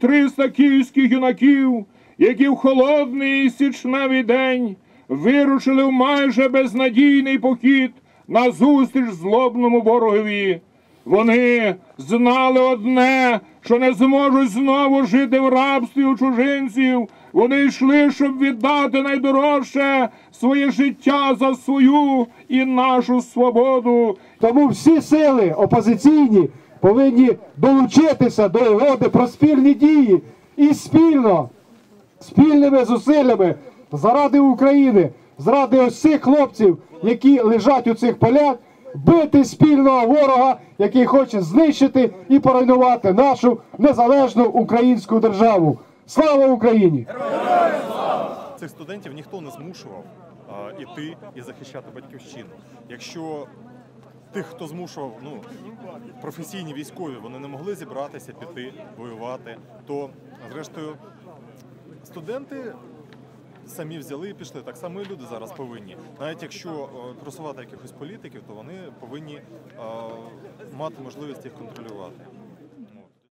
300 київських юнаків, які в холодний січневий день вирушили в майже безнадійний похід на зустріч злобному ворогові. Вони знали одне, що не зможуть знову жити в рабстві у чужинців. Вони йшли, щоб віддати найдорожче своє життя за свою і нашу свободу. Тому всі сили опозиційні повинні долучитися до угоди про спільні дії і спільно, спільними зусиллями заради України, заради ось цих хлопців, які лежать у цих полях, бити спільного ворога, який хоче знищити і поруйнувати нашу незалежну українську державу. Слава Україні! Цих студентів ніхто не змушував іти і захищати батьківщину. Якщо тих, хто змушував, ну професійні військові, вони не могли зібратися, піти, воювати, то зрештою студенти самі взяли і пішли. Так само і люди зараз повинні. Навіть якщо е, просувати якихось політиків, то вони повинні е, мати можливість їх контролювати.